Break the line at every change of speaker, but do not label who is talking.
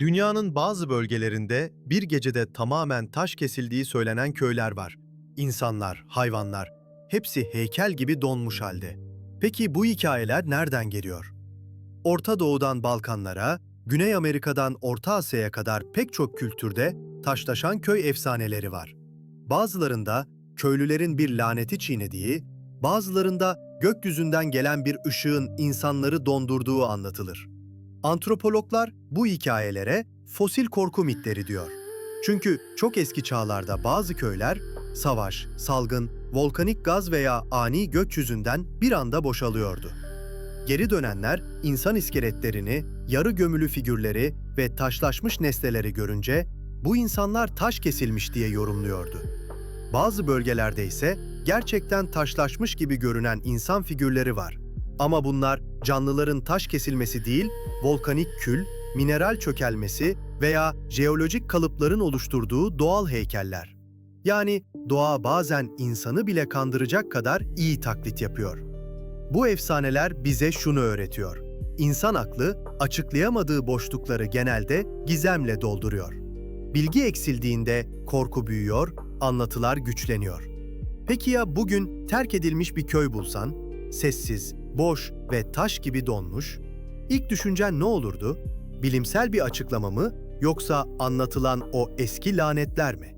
Dünyanın bazı bölgelerinde bir gecede tamamen taş kesildiği söylenen köyler var. İnsanlar, hayvanlar, hepsi heykel gibi donmuş halde. Peki bu hikayeler nereden geliyor? Orta Doğu'dan Balkanlara, Güney Amerika'dan Orta Asya'ya kadar pek çok kültürde taşlaşan köy efsaneleri var. Bazılarında köylülerin bir laneti çiğnediği, bazılarında gökyüzünden gelen bir ışığın insanları dondurduğu anlatılır. Antropologlar bu hikayelere fosil korku mitleri diyor. Çünkü çok eski çağlarda bazı köyler savaş, salgın, volkanik gaz veya ani gökyüzünden bir anda boşalıyordu. Geri dönenler insan iskeletlerini, yarı gömülü figürleri ve taşlaşmış nesneleri görünce bu insanlar taş kesilmiş diye yorumluyordu. Bazı bölgelerde ise gerçekten taşlaşmış gibi görünen insan figürleri var. Ama bunlar canlıların taş kesilmesi değil, volkanik kül, mineral çökelmesi veya jeolojik kalıpların oluşturduğu doğal heykeller. Yani doğa bazen insanı bile kandıracak kadar iyi taklit yapıyor. Bu efsaneler bize şunu öğretiyor. İnsan aklı açıklayamadığı boşlukları genelde gizemle dolduruyor. Bilgi eksildiğinde korku büyüyor, anlatılar güçleniyor. Peki ya bugün terk edilmiş bir köy bulsan, sessiz, boş ve taş gibi donmuş, ilk düşüncen ne olurdu? Bilimsel bir açıklama mı yoksa anlatılan o eski lanetler mi?